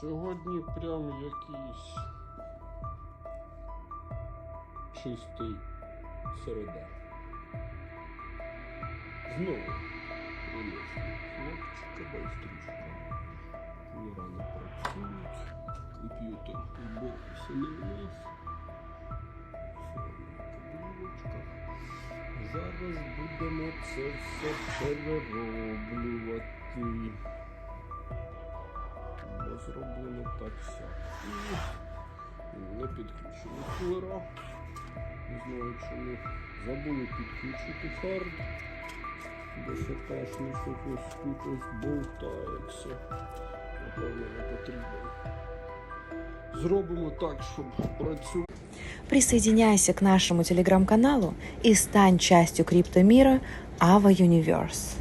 Сьогодні прям якийсь чистий середа. Знову прилежні хлопчика, байстрічка. Вони рано працюють. Комп'ютер убився не в нас. Все на кабіночках. Зараз будемо це все перероблювати. Бо зроблено так сяк. І Не підключено кулера. Не знаю чому. Забули підключити хард. Бо ще кашні щось тут ось болтається. Напевно, не потрібно. Зробимо так, щоб працювати. Присоединяйся к нашему телеграм-каналу и стань частью криптомира Ava Universe.